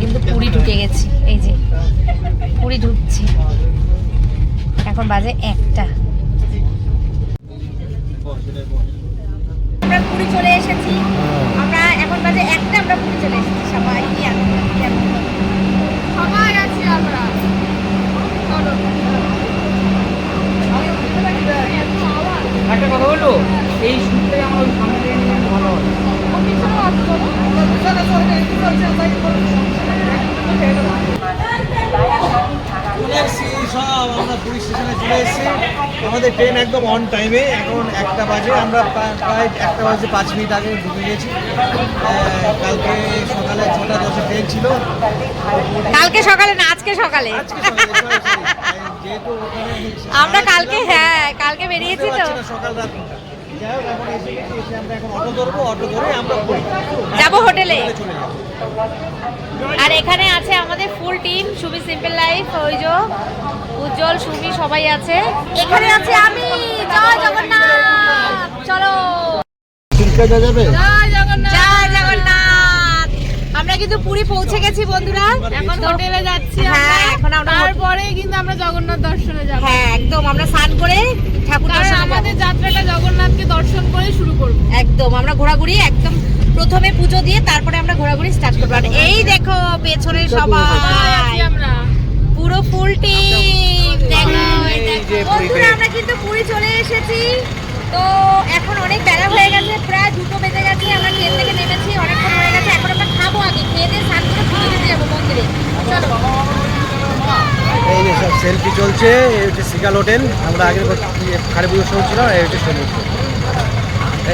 কিন্তু পুরী ঢুকে গেছি। এই যে, পুরী ঢুকছি। এখন বাজে একটা। আমরা পুরী চলে এসেছি। আমরা এখন বাজে একটা, আমরা পুরী চলে এসেছি সবাই। সবাই আছি আমরা। একটা কথা বলব? এই শুটটাই আমার ওই সামনে থেকে নিয়ে গেলে ভালো হবে ও পিছনেও আছে চলো চলে এসেছি সব আমরা পুলিশ স্টেশনে চলে এসেছি আমাদের ট্রেন একদম অন টাইমে এখন একটা বাজে আমরা প্রায় একটা বাজে পাঁচ মিনিট আগে ঢুকে গেছি। কালকে সকালে ছটা দশে ট্রেন ছিল। কালকে সকালে না আজকে সকালে। আমরা কালকে হ্যাঁ কালকে বেরিয়েছি তো। সকাল রাত যাব হোটেলে? আর এখানে আছে আমাদের full team Sumi simple life ওই যে উজ্জ্বল সুমি সবাই আছে। এখানে আছে আমি জয় জগন্নাথ! চলো! যাবে জয় জগন্নাথ জয় জগন্নাথ আমরা কিন্তু পুরী পৌঁছে গেছি বন্ধুরা। এখন হোটেলে যাচ্ছি হ্যাঁ, এখন আমরা তারপরে কিন্তু আমরা জগন্নাথ দর্শনে যাব। হ্যাঁ একদম আমরা স্নান করে ঠাকুর আমাদের যাত্রাটা জগন্নাথকে দর্শন করে শুরু করব। একদম আমরা ঘোরাঘুরি একদম প্রথমে পুজো দিয়ে তারপরে আমরা ঘোরাঘুরি স্টার্ট করব। আর এই দেখো পেছনে সবাই। আমরা। পুরো ফুল টিম দেখো এই যে পুরীতে। বন্ধুরা আমরা কিন্তু পুরী চলে এসেছি। তো এখন অনেক বেলা হয়ে গেছে প্রায় দুটো বেজে গেছে আমরা ট্রেন থেকে নেমেছি অনেকক্ষণ হয়ে গেছে এখন আমরা খাব আগে খেয়ে দিয়ে স্নান করে পুজো দিতে যাব মন্দিরে চলো এই যে সব সেলফি চলছে এই হচ্ছে সিকাল হোটেল। আমরা আগের কালী পুজোর সময় ছিল এই হচ্ছে সমুদ্র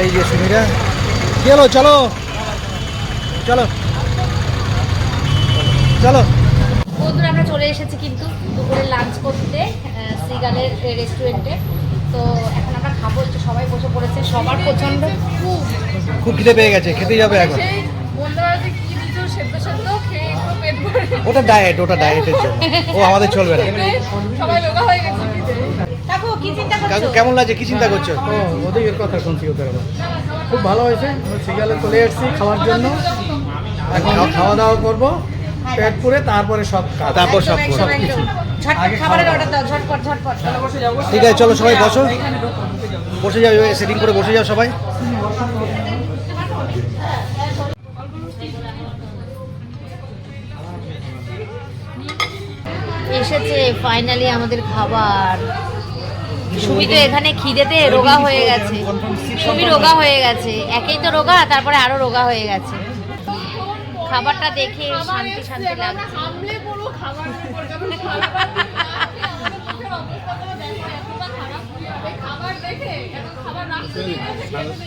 এই যে সুমিরা। হলো চলো। চলো। চলো। বন্ধুরা আমরা চলে এসেছি কিন্তু দুপুরে লাঞ্চ করতে সিগালের রেস্টুরেন্টে তো এখন আমরা খাব একটু সবাই বসে পড়েছে সবার প্রচণ্ড খুব খুব খিদে পেয়ে গেছে খেতেই যাবে এখন। ওটা ডায়েট ওটা ডায়েটের জন্য। ও আমাদের চলবে না। সবাই রোগা হয়ে গেছে কাকু কি চিন্তা কাকু করছ কেমন লাগছে? কি চিন্তা করছ? ও ওদের কথা শুনছি ওদের আবার। খুব ভালো হয়েছে। সিগালে চলে এসেছি খাওয়ার জন্য। এখন খাওয়া দাওয়া করব পেট পুরে তারপরে সব তারপর সব সব ঝটপট ঠিক আছে চলো সবাই বসো। বসে যাও। সেটিং করে বসে যাও সবাই। এসেছে ফাইনালি আমাদের খাবার। সুমি তো এখানে খিদেতে রোগা হয়ে গেছে। সুমি রোগা হয়ে গেছে। একেই তো রোগা তারপরে আরও রোগা হয়ে গেছে। খাবারটা দেখে শান্তি শান্তি লাগছে। হামলে পুরো খাবার উপর যখন খাবার খাবার দেখে এখন খাবার রাখতে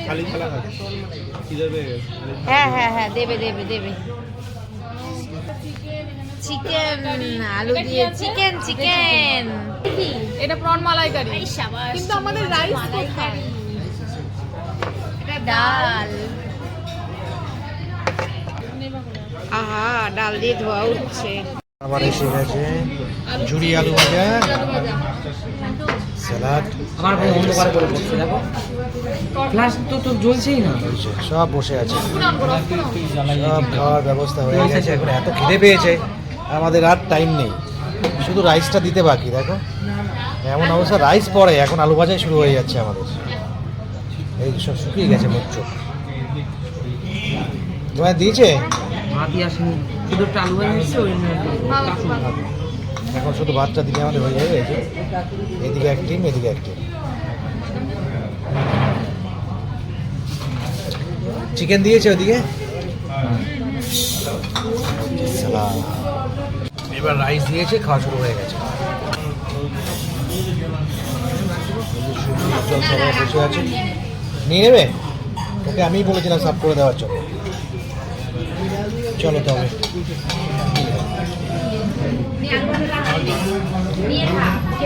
খালি খেলা হ্যাঁ হ্যাঁ হ্যাঁ দেবে দেবে দেবে। চিকেন আলু দিয়ে চিকেন চিকেন এটা প্রন মালাইকারি। কিন্তু আমাদের রাইস ডাল। আহা ডাল দিয়ে ধোয়া উঠছে আবার এসে গেছে। ঝুড়ি আলু ভাজা। স্যালাড। আমার ভাই অন্ধকার করে বসছে দেখো। ফ্ল্যাশ তো তো জ্বলছেই না। সব বসে আছে। সব খাওয়ার ব্যবস্থা হয়ে গেছে। এখন এত খিদে পেয়েছে। আমাদের আর টাইম নেই। শুধু রাইসটা দিতে বাকি দেখো। এমন অবস্থা রাইস পরে এখন আলু ভাজাই শুরু হয়ে যাচ্ছে আমাদের। এই সব শুকিয়ে গেছে মুখ চোখ। তোমায় দিয়েছে? এখন শুধু ভাতটা দিলে আমাদের হয়ে যাবে এদিকে এক টিম এদিকে এক টিম চিকেন দিয়েছে ওদিকে? এবার রাইস দিয়েছে খাওয়া শুরু হয়ে গেছে। সবাই বসে আছে। নিয়ে নেবে। ওকে আমিই বলেছিলাম সাফ করে দেওয়ার জন্য। চলো তবে